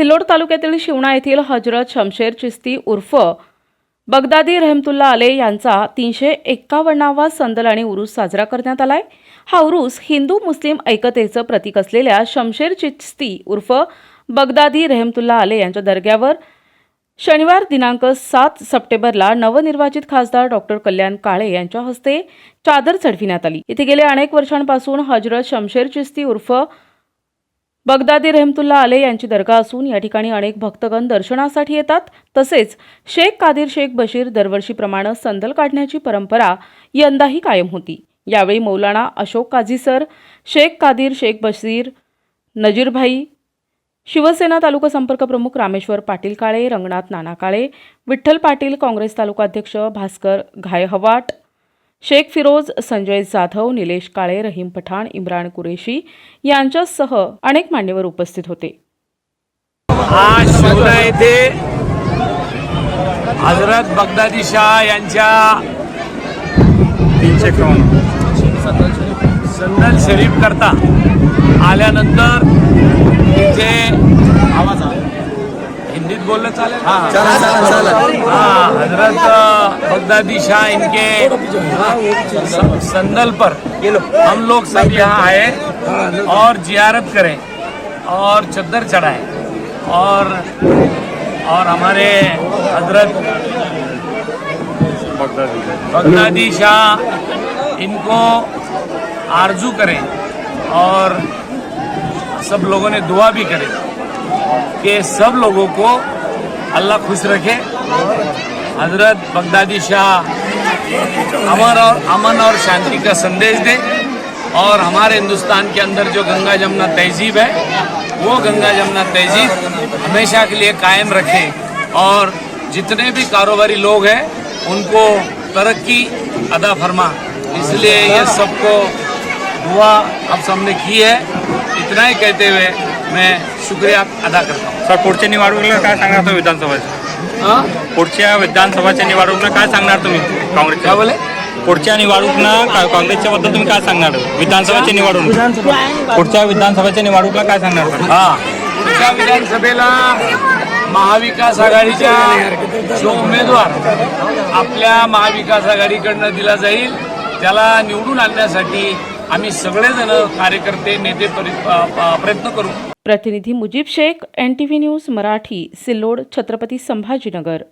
सिल्लोड तालुक्यातील शिवणा येथील हजरत शमशेर चिस्ती उर्फ बगदादी रहमतुल्ला आले यांचा तीनशे एक्कावन्नावा संदल आणि उरूस साजरा करण्यात आलाय. हा उरूस हिंदू मुस्लिम ऐकतेचं प्रतीक असलेल्या शमशेर चिस्ती उर्फ बगदादी रहमतुल्ला आले यांच्या दर्ग्यावर शनिवार दिनांक सात सप्टेंबरला नवनिर्वाचित खासदार डॉक्टर कल्याण काळे यांच्या हस्ते चादर चढविण्यात आली. इथे गेल्या अनेक वर्षांपासून हजरत शमशेर चिस्ती उर्फ बगदादी रहमतुल्ला आले यांची दर्गा असून या ठिकाणी अनेक भक्तगण दर्शनासाठी येतात. तसेच शेख कादिर शेख बशीर दरवर्षीप्रमाणे संदल काढण्याची परंपरा यंदाही कायम होती. यावेळी मौलाना अशोक काझी सर शेख कादिर शेख बशीर नजीरभाई शिवसेना तालुका संपर्क प्रमुख रामेश्वर पाटील काळे रंगनाथ नाना काळे विठ्ठल पाटील काँग्रेस तालुका अध्यक्ष भास्कर घायहवाट शेख फिरोज संजय जाधव निलेश काळे रहीम पठाण इम्रान कुरेशी यांच्यासह अनेक मान्यवर उपस्थित होते. आज शिवना येथे हजरत बगदादी शाह यांच्या तीनशे संदल शरीफ करता आल्यानंतर तिथे आवाज हिंदीत बोललं चालेल हा हज़रत बगदादी शाह इनके संदल पर हम लोग सब यहाँ आए और जियारत करें और चद्दर चढ़ाएँ और और हमारे हज़रत बगदादी शाह इनको आरज़ू करें और सब लोगों ने दुआ भी करें। कि सब लोगों को अल्लाह खुश रखे। हज़रत बगदादी शाह अमर और अमन और शांति का संदेश दे और हमारे हिंदुस्तान के अंदर जो गंगा जमुना तहजीब है, वो गंगा जमुना तहजीब हमेशा के लिए कायम रखें और जितने भी कारोबारी लोग हैं, उनको तरक्की अदा फरमा। इसलिए ये सबको दुआ आप सबने की है। इतना ही कहते हुए मैं शुक्रिया अदा करता हूँ। सर पुढच्या निवडणुकीला काय सांगणार तुम्ही विधानसभेचं हाँ? पुढच्या विधानसभाच्या निवडणुकीला काय सांगणार तुम्ही क्या काँग्रेसच्या बोले? पुढच्या निवडणुकीला का- काँग्रेसच्या बद्दल तुम्ही काय सांगणार? विधानसभेची निवडणूक पुढच्या विधानसभेच्या निवडणुकीला काय सांगणार सर? हा। पुढच्या विधानसभेला महाविकास आघाडीच्या जो उमेदवार आपल्या महाविकास आघाडीकडनं दिला जाईल त्याला निवडून आणण्यासाठी आम्ही सगळेजण कार्यकर्ते नेते प्रयत्न करू. प्रतिनिधी Mujeeb Sheikh N T V news Marathi Sillod Chhatrapati Sambhajinagar.